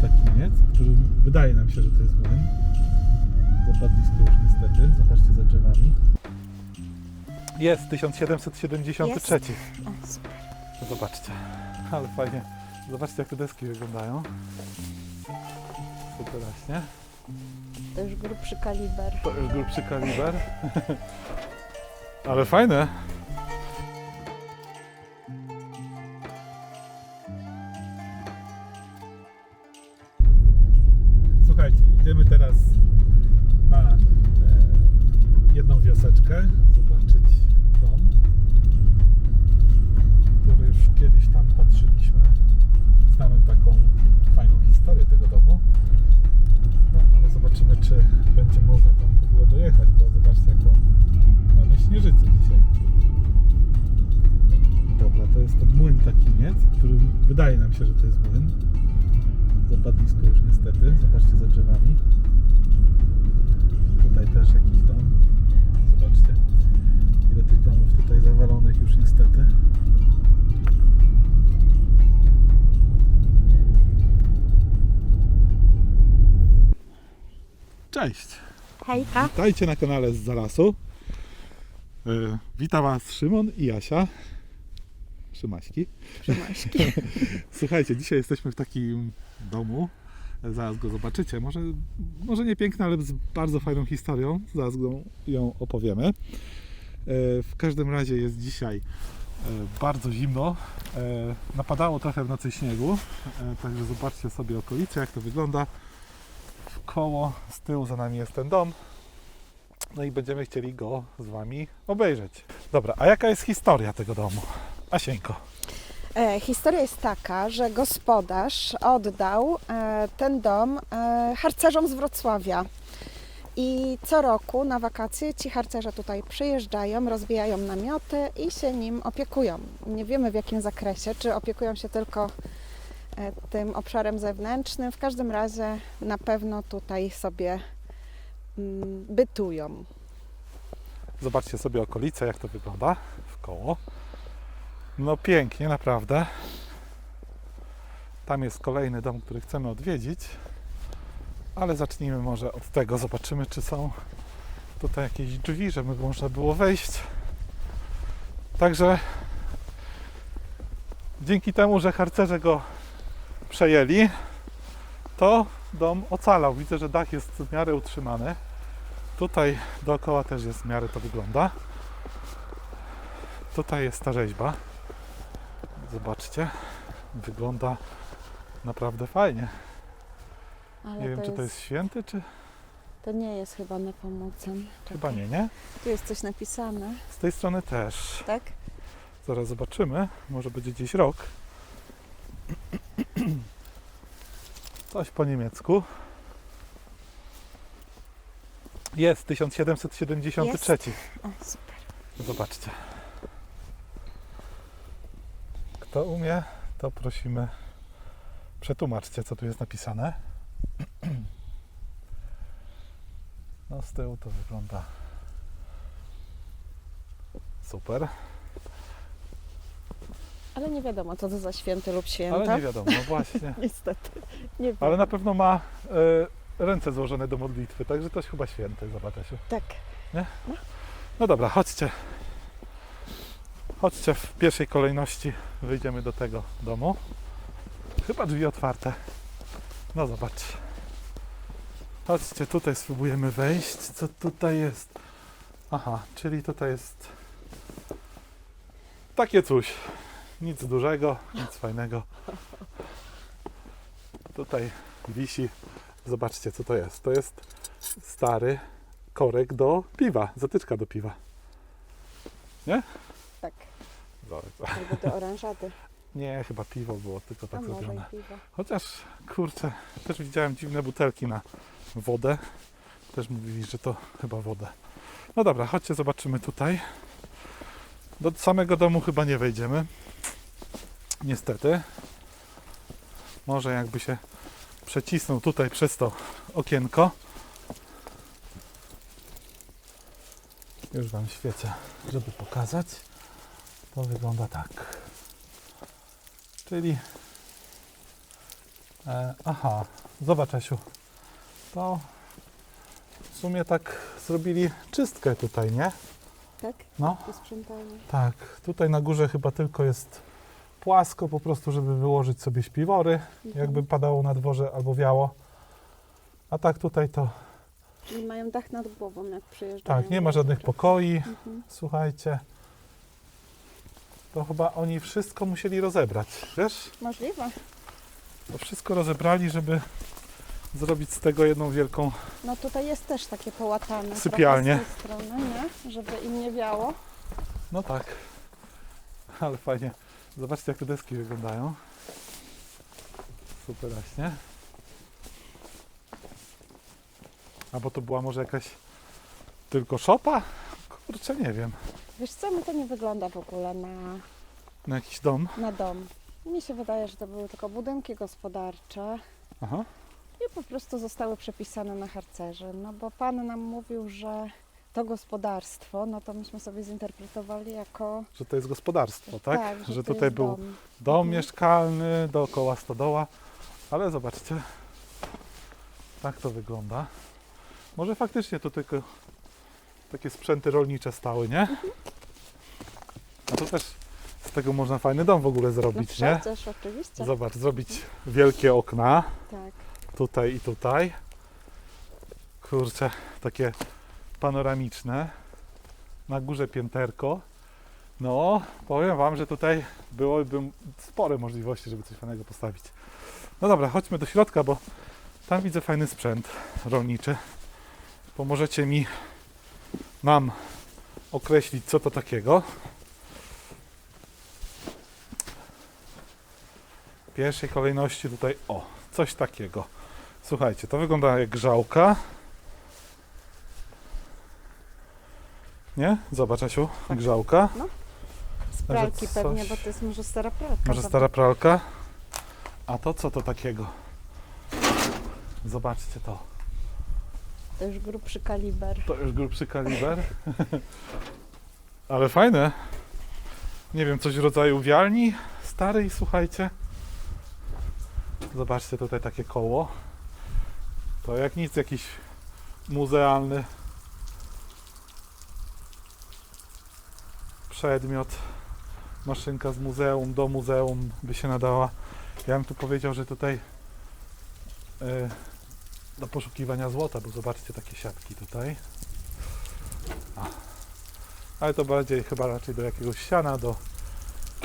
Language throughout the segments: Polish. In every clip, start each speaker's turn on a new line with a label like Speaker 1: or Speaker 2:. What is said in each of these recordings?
Speaker 1: takiniec, który wydaje nam się, że to jest młyn. Zapadlisko już niestety. Zobaczcie za drzewami. Jest 1773.
Speaker 2: O, super.
Speaker 1: Zobaczcie. Ale fajnie. Zobaczcie jak te deski wyglądają. Super właśnie.
Speaker 2: To już grubszy kaliber.
Speaker 1: To już grubszy kaliber. Ale fajne. Idziemy teraz na e, jedną wioseczkę, zobaczyć dom, który już kiedyś tam patrzyliśmy. Znamy taką fajną historię tego domu. No, ale zobaczymy, czy będzie można tam w ogóle dojechać, bo zobaczcie, jaką mamy śnieżycę dzisiaj. Dobra, to jest ten młyn takiniec, który wydaje nam się, że to jest młyn. Zapadlisko już niestety, zobaczcie za drzewami. Tutaj też jakiś dom. Zobaczcie, ile tych domów tutaj zawalonych już niestety. Cześć!
Speaker 2: Hejka.
Speaker 1: Witajcie na kanale z Zalasu. Yy, witam Was Szymon i Jasia. Szymaśki.
Speaker 2: Przymaśki.
Speaker 1: Słuchajcie, dzisiaj jesteśmy w takim domu. Zaraz go zobaczycie. Może, może nie piękny, ale z bardzo fajną historią. Zaraz go, ją opowiemy. E, W każdym razie jest dzisiaj e, bardzo zimno. E, Napadało trochę w nocy śniegu. Także zobaczcie sobie okolice, jak to wygląda. W koło, z tyłu za nami jest ten dom. No i będziemy chcieli go z Wami obejrzeć. Dobra, a jaka jest historia tego domu? Asieńko.
Speaker 2: E, historia jest taka, że gospodarz oddał e, ten dom e, harcerzom z Wrocławia. I co roku na wakacje ci harcerze tutaj przyjeżdżają, rozbijają namioty i się nim opiekują. Nie wiemy w jakim zakresie, czy opiekują się tylko e, tym obszarem zewnętrznym. W każdym razie na pewno tutaj sobie mm, bytują.
Speaker 1: Zobaczcie sobie okolice, jak to wygląda w koło. No pięknie, naprawdę. Tam jest kolejny dom, który chcemy odwiedzić. Ale zacznijmy może od tego. Zobaczymy, czy są tutaj jakieś drzwi, żeby można było wejść. Także dzięki temu, że harcerze go przejęli, to dom ocalał. Widzę, że dach jest w miarę utrzymany. Tutaj dookoła też jest w miarę to wygląda. Tutaj jest ta rzeźba. Zobaczcie. Wygląda naprawdę fajnie.
Speaker 2: Ale
Speaker 1: Nie wiem, czy to jest święty, czy
Speaker 2: to nie jest chyba Nepomucen.
Speaker 1: chyba nie, nie?
Speaker 2: Tu jest coś napisane,
Speaker 1: Z tej strony też.
Speaker 2: tak?
Speaker 1: Zaraz zobaczymy. Może będzie gdzieś rok. Coś po niemiecku. Jest 1773.
Speaker 2: O, super.
Speaker 1: Zobaczcie. Kto umie, to prosimy przetłumaczcie, co tu jest napisane. No z tyłu to wygląda super,
Speaker 2: Ale nie wiadomo, co to za święty lub święta.
Speaker 1: ale nie wiadomo, no właśnie.
Speaker 2: Niestety. Nie wiem.
Speaker 1: Ale na pewno ma e, ręce złożone do modlitwy, także to chyba święty, zobaczcie.
Speaker 2: Tak.
Speaker 1: No dobra, chodźcie. Chodźcie w pierwszej kolejności. Wyjdziemy do tego domu. Chyba drzwi otwarte. No zobacz. Chodźcie, tutaj spróbujemy wejść. Co tutaj jest? Aha, czyli tutaj jest takie coś. Nic dużego, nic fajnego. Tutaj wisi. Zobaczcie, co to jest. To jest stary korek do piwa, zatyczka do piwa.
Speaker 2: Tak.
Speaker 1: Zobacz.
Speaker 2: Albo do oranżady.
Speaker 1: Nie, chyba piwo było tylko
Speaker 2: A
Speaker 1: tak
Speaker 2: może
Speaker 1: zrobione.
Speaker 2: i piwo.
Speaker 1: Chociaż, kurczę, też widziałem dziwne butelki na wodę. Też mówili, że to chyba woda. No dobra, chodźcie, zobaczymy tutaj. Do samego domu chyba nie wejdziemy. Niestety. Może jakby się przecisnął tutaj przez to okienko. Już Wam świecę, żeby pokazać. To wygląda tak. Czyli E, aha, zobacz Asiu. To w sumie tak zrobili czystkę tutaj, nie?
Speaker 2: Tak?
Speaker 1: No,
Speaker 2: Posprzątanie.
Speaker 1: tak. Tutaj na górze chyba tylko jest płasko, po prostu, żeby wyłożyć sobie śpiwory, jakby padało na dworze albo wiało. A tak tutaj to,
Speaker 2: I mają dach nad głową, jak przyjeżdżają.
Speaker 1: tak, nie ma żadnych pokoi.
Speaker 2: Mhm.
Speaker 1: Słuchajcie, to chyba oni wszystko musieli rozebrać, wiesz?
Speaker 2: Możliwe.
Speaker 1: To wszystko rozebrali, żeby zrobić z tego jedną wielką
Speaker 2: No tutaj jest też takie połatane. trochę
Speaker 1: Sypialnie.
Speaker 2: Z tej strony, nie? Żeby im nie wiało.
Speaker 1: No tak. Ale fajnie. Zobaczcie, jak te deski wyglądają. Super właśnie. A bo to była może jakaś tylko szopa? Kurczę, nie wiem.
Speaker 2: Wiesz co, mi to nie wygląda w ogóle na,
Speaker 1: Na jakiś dom.
Speaker 2: na dom. Mi się wydaje, że to były tylko budynki gospodarcze
Speaker 1: Aha.
Speaker 2: i po prostu zostały przepisane na harcerzy. No bo pan nam mówił, że to gospodarstwo, no to myśmy sobie zinterpretowali jako...
Speaker 1: Że to jest gospodarstwo, tak?
Speaker 2: że,
Speaker 1: że
Speaker 2: to
Speaker 1: tutaj
Speaker 2: jest
Speaker 1: był
Speaker 2: dom.
Speaker 1: dom
Speaker 2: Mhm.
Speaker 1: mieszkalny, dookoła stodoła. Ale zobaczcie, tak to wygląda. Może faktycznie to tylko takie sprzęty rolnicze stały, nie? A to też z tego można fajny dom w ogóle
Speaker 2: No
Speaker 1: zrobić, nie?
Speaker 2: przecież, oczywiście.
Speaker 1: Zobacz, zrobić wielkie okna
Speaker 2: Tak.
Speaker 1: tutaj i tutaj. Kurczę, takie panoramiczne. Na górze pięterko. No, powiem Wam, że tutaj byłoby spore możliwości, żeby coś fajnego postawić. No dobra, chodźmy do środka, bo tam widzę fajny sprzęt rolniczy. Pomożecie mi nam określić, co to takiego. W pierwszej kolejności tutaj, o, coś takiego. Słuchajcie, to wygląda jak grzałka. Nie? Zobacz, Asiu, grzałka.
Speaker 2: Z pralki pewnie, bo to jest może stara pralka.
Speaker 1: Może stara pralka. A to co to takiego? Zobaczcie to.
Speaker 2: To już grubszy kaliber.
Speaker 1: To już grubszy kaliber. Ale fajne. Nie wiem, coś w rodzaju wialni starej, słuchajcie. Zobaczcie tutaj takie koło. To jak nic, jakiś muzealny przedmiot. Maszynka z muzeum, do muzeum by się nadała. Ja bym tu powiedział, że tutaj e, do poszukiwania złota, bo zobaczcie takie siatki tutaj. Ale to bardziej chyba raczej do jakiegoś siana, do.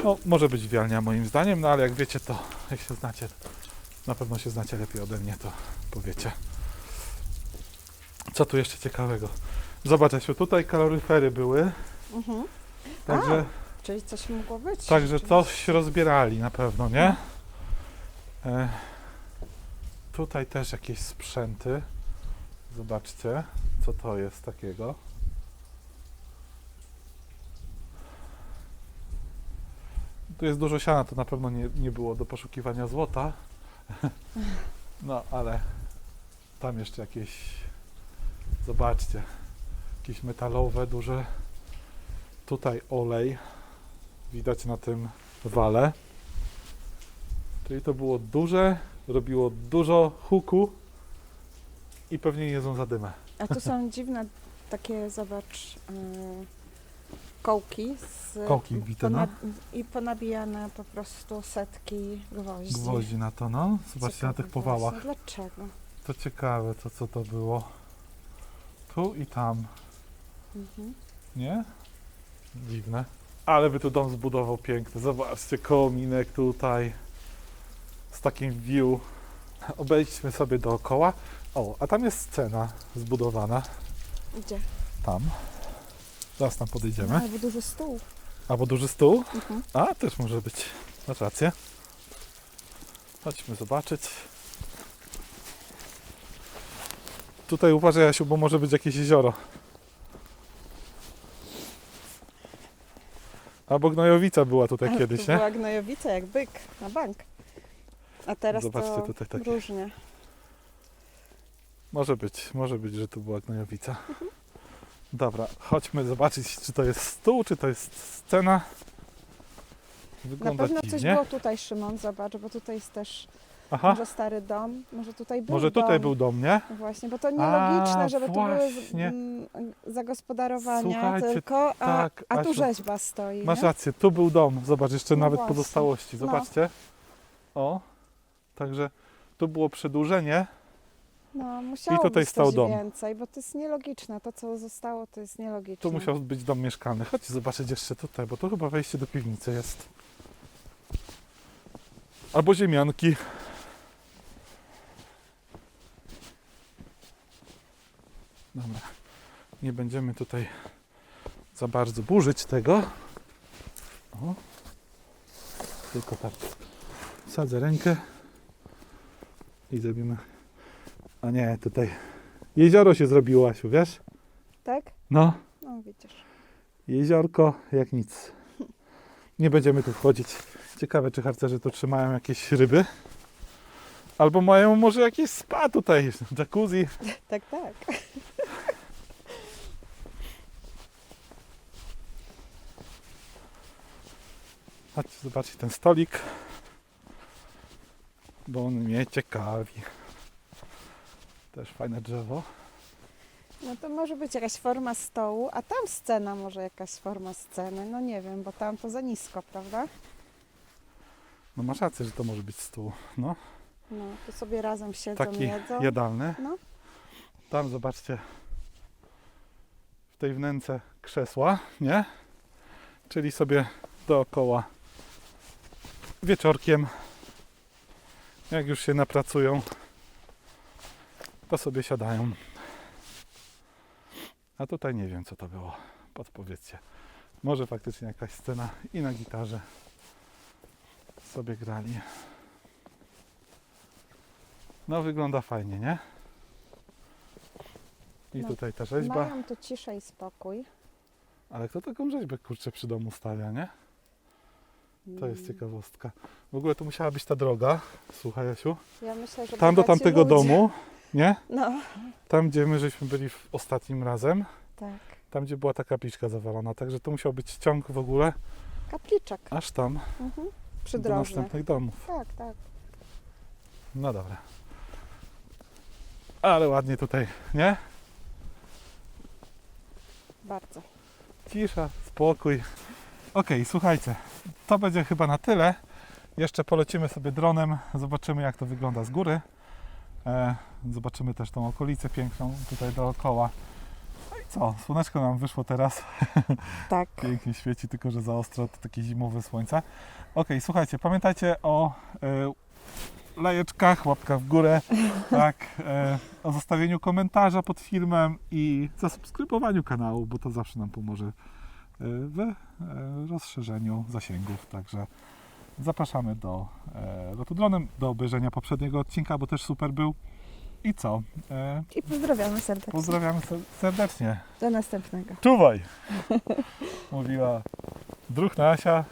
Speaker 1: No, może być wialnia moim zdaniem, no ale jak wiecie, to jak się znacie, na pewno się znacie lepiej ode mnie, to powiecie. Co tu jeszcze ciekawego? Zobacz, Asiu, tutaj kaloryfery były,
Speaker 2: Mhm.
Speaker 1: także,
Speaker 2: Czyli coś mogło być.
Speaker 1: także coś rozbierali na pewno, nie? E, tutaj też jakieś sprzęty. Zobaczcie, co to jest takiego. Tu jest dużo siana, to na pewno nie, nie było do poszukiwania złota. No, ale tam jeszcze jakieś, zobaczcie, jakieś metalowe, duże. Tutaj olej, widać na tym wale. Czyli to było duże, robiło dużo huku i pewnie jedzą za dymę.
Speaker 2: A tu są dziwne takie, zobacz, yy, kołki z,
Speaker 1: Kołki wbite, no.
Speaker 2: i ponabijane po prostu setki gwoździ.
Speaker 1: Gwoździ na to, no. Zobaczcie na
Speaker 2: Ciekawe
Speaker 1: tych powałach.
Speaker 2: właśnie, Dlaczego?
Speaker 1: To ciekawe, to co to było. Tu i tam,
Speaker 2: Mhm.
Speaker 1: nie? Dziwne. Ale by tu dom zbudował piękny. Zobaczcie, kominek tutaj. Takim view. Obejdźmy sobie dookoła. O, a tam jest scena zbudowana.
Speaker 2: Gdzie?
Speaker 1: Tam. Zaraz tam podejdziemy.
Speaker 2: Albo duży stół.
Speaker 1: Albo duży stół.
Speaker 2: Mhm.
Speaker 1: A, też może być. Masz rację. Chodźmy zobaczyć. Tutaj uważaj, Jasiu, bo może być jakieś jezioro. Albo gnojowica była tutaj kiedyś,
Speaker 2: to
Speaker 1: nie?
Speaker 2: była gnojowica jak byk na bank. A teraz
Speaker 1: Zobaczcie
Speaker 2: to
Speaker 1: tutaj takie.
Speaker 2: różnie.
Speaker 1: Może być, może być, że tu była gnojowica. Dobra, chodźmy zobaczyć, czy to jest stół, czy to jest scena.
Speaker 2: Na
Speaker 1: Wygląda
Speaker 2: pewno coś
Speaker 1: dziwnie.
Speaker 2: było tutaj, Szymon, zobacz, bo tutaj jest też
Speaker 1: Aha,
Speaker 2: Może stary dom, może tutaj był
Speaker 1: może tutaj
Speaker 2: dom.
Speaker 1: był dom, nie?
Speaker 2: Właśnie, bo to nielogiczne,
Speaker 1: A,
Speaker 2: żeby tu były
Speaker 1: właśnie.
Speaker 2: mm, zagospodarowania
Speaker 1: Słuchajcie,
Speaker 2: tylko, a,
Speaker 1: tak,
Speaker 2: a tu
Speaker 1: Asiu,
Speaker 2: rzeźba stoi.
Speaker 1: Masz
Speaker 2: nie?
Speaker 1: rację, tu był dom. Zobacz, jeszcze
Speaker 2: No
Speaker 1: nawet
Speaker 2: właśnie.
Speaker 1: pozostałości.
Speaker 2: No.
Speaker 1: Zobaczcie. O, także tu było przedłużenie.
Speaker 2: No, musiało
Speaker 1: tutaj
Speaker 2: być
Speaker 1: stał dom.
Speaker 2: więcej, bo to jest nielogiczne. To, co zostało, to jest nielogiczne.
Speaker 1: Tu musiał być dom mieszkalny. Chodźcie zobaczyć jeszcze tutaj, bo to chyba wejście do piwnicy jest. Albo ziemianki. Dobra. Nie będziemy tutaj za bardzo burzyć tego. O. Tylko tak. Wsadzę rękę i zrobimy. A nie, tutaj jezioro się zrobiło, Asiu, wiesz?
Speaker 2: Tak?
Speaker 1: No.
Speaker 2: No, widzisz.
Speaker 1: Jeziorko jak nic. Nie będziemy tu wchodzić. Ciekawe, czy harcerze tu trzymają jakieś ryby. Albo mają może jakieś spa tutaj, jacuzzi.
Speaker 2: Tak, tak.
Speaker 1: Chodźcie zobaczyć ten stolik. Bo on mnie ciekawi. Też fajne drzewo.
Speaker 2: No to może być jakaś forma stołu, a tam scena może jakaś forma sceny. No nie wiem, bo tam to za nisko, prawda?
Speaker 1: No masz rację, że to może być stół. No,
Speaker 2: No, tu sobie razem siedzą,
Speaker 1: taki
Speaker 2: jedzą.
Speaker 1: jadalny.
Speaker 2: No.
Speaker 1: Tam zobaczcie w tej wnęce krzesła, nie? Czyli sobie dookoła wieczorkiem, jak już się napracują, to sobie siadają. A tutaj nie wiem, co to było. Podpowiedzcie. Może faktycznie jakaś scena i na gitarze sobie grali. No, wygląda fajnie, nie? I
Speaker 2: No,
Speaker 1: tutaj ta rzeźba.
Speaker 2: Mają tu ciszę i spokój.
Speaker 1: Ale kto taką rzeźbę kurczę przy domu stawia, nie? To jest ciekawostka. W ogóle to musiała być ta droga. Słuchaj, Jasiu.
Speaker 2: Ja myślę, że
Speaker 1: Tam do tamtego domu, nie?
Speaker 2: No,
Speaker 1: Tam, gdzie my żeśmy byli w ostatnim razem.
Speaker 2: tak.
Speaker 1: Tam, gdzie była ta kapliczka zawalona. Także to musiał być ciąg w ogóle
Speaker 2: Kapliczek.
Speaker 1: aż tam,
Speaker 2: Mhm.
Speaker 1: do
Speaker 2: Przydrożny.
Speaker 1: następnych domów.
Speaker 2: Tak, tak.
Speaker 1: No dobra. Ale ładnie tutaj, nie?
Speaker 2: Bardzo.
Speaker 1: Cisza, spokój. Okej, słuchajcie, to będzie chyba na tyle. Jeszcze polecimy sobie dronem, zobaczymy jak to wygląda z góry. E, zobaczymy też tą okolicę piękną tutaj dookoła. No i co, słoneczko nam wyszło teraz,
Speaker 2: Tak.
Speaker 1: pięknie świeci, tylko że za ostro to takie zimowe słońce. Okej, słuchajcie, pamiętajcie o e, lajeczkach, łapkach w górę, tak, e, o zostawieniu komentarza pod filmem i zasubskrybowaniu kanału, bo to zawsze nam pomoże w e, rozszerzeniu zasięgów. Także zapraszamy do e, lotu dronem, do obejrzenia poprzedniego odcinka, bo też super był. I co? E,
Speaker 2: I pozdrawiamy serdecznie.
Speaker 1: pozdrawiamy ser- serdecznie.
Speaker 2: Do następnego.
Speaker 1: Czuwaj! Mówiła druh Nasia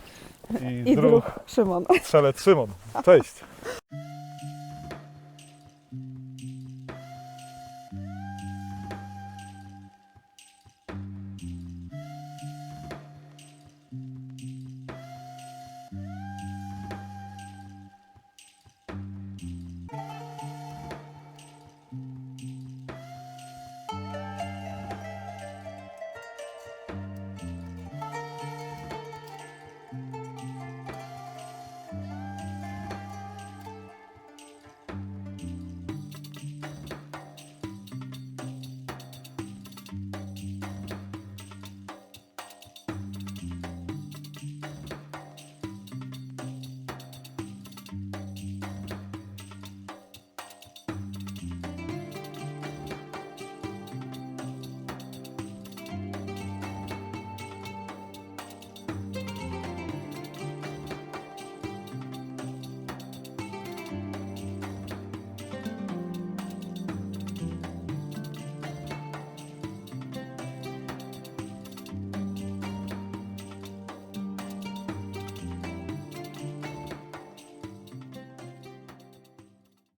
Speaker 1: i,
Speaker 2: I
Speaker 1: druh
Speaker 2: druh Szymon.
Speaker 1: strzelec Szymon. Cześć!